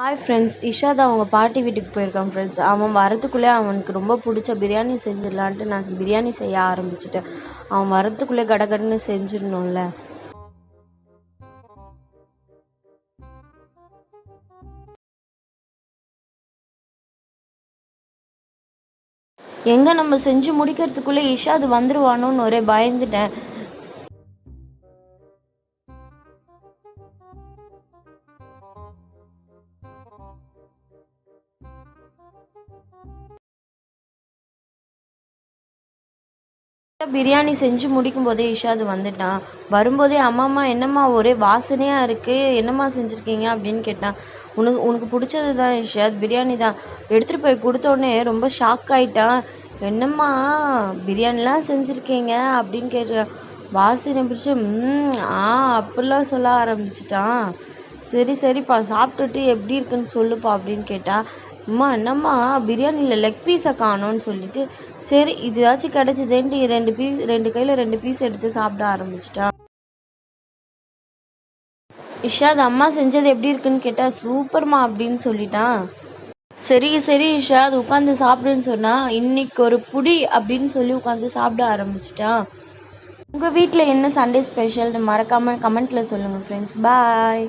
Hi friends Ishad அவங்க பாட்டி வீட்டுக்கு போயிருக்கான் ஃப்ரெண்ட்ஸ் அவன் வரத்துக்குள்ளே அவனுக்கு ரொம்ப பிடிச்ச பிரியாணி செஞ்சிடலான்ட்டு நான் பிரியாணி செய்ய ஆரம்பிச்சிட்டேன். அவன் வரத்துக்குள்ளே கடகடன்னு செஞ்சிடணும்ல. எங்கே நம்ம செஞ்சு முடிக்கிறதுக்குள்ளே இஷாத் வந்துடுவானோன்னு ஒரே பயந்துட்டேன். பிரியாணி செஞ்சு முடிக்கும் போதே இஷாது வந்துட்டான் வரும்போதே அம்மாம்மா என்னம்மா ஒரே வாசனையாக இருக்குது என்னம்மா செஞ்சுருக்கீங்க? அப்படின்னு கேட்டான் உனக்கு உனக்கு பிடிச்சது தான் இஷாத் பிரியாணி தான். எடுத்துகிட்டு போய் கொடுத்தோடனே ரொம்ப ஷாக் ஆகிட்டான் என்னம்மா பிரியாணிலாம் செஞ்சுருக்கீங்க? அப்படின்னு கேட்டான் வாசனை பிடிச்சி ம் ஆ அப்படிலாம் சொல்ல ஆரம்பிச்சிட்டான் சரி சரிப்பா. சாப்பிட்டுட்டு எப்படி இருக்குன்னு சொல்லுப்பா. அப்படின்னு கேட்டா. அம்மா என்னம்மா பிரியாணியில் லெக் பீஸை காணோன்னு சொல்லிட்டு சரி இதாச்சும் கிடச்சிதேன்ட்டு ரெண்டு பீஸ் ரெண்டு கையில் ரெண்டு பீஸ் எடுத்து சாப்பிட ஆரம்பிச்சிட்டான் இஷாத் அம்மா செஞ்சது எப்படி இருக்குன்னு கேட்டா சூப்பர்மா அப்படின்னு சொல்லிட்டான் சரி சரி இஷா அது உட்காந்து சாப்பிடுன்னு சொன்னா இன்னைக்கு ஒரு புடி அப்படின்னு சொல்லி உட்காந்து சாப்பிட ஆரம்பிச்சிட்டான் உங்கள் வீட்டில் என்ன சண்டே ஸ்பெஷல்னு மறக்காமல் கமெண்ட்டில் சொல்லுங்கள் ஃப்ரெண்ட்ஸ் பாய்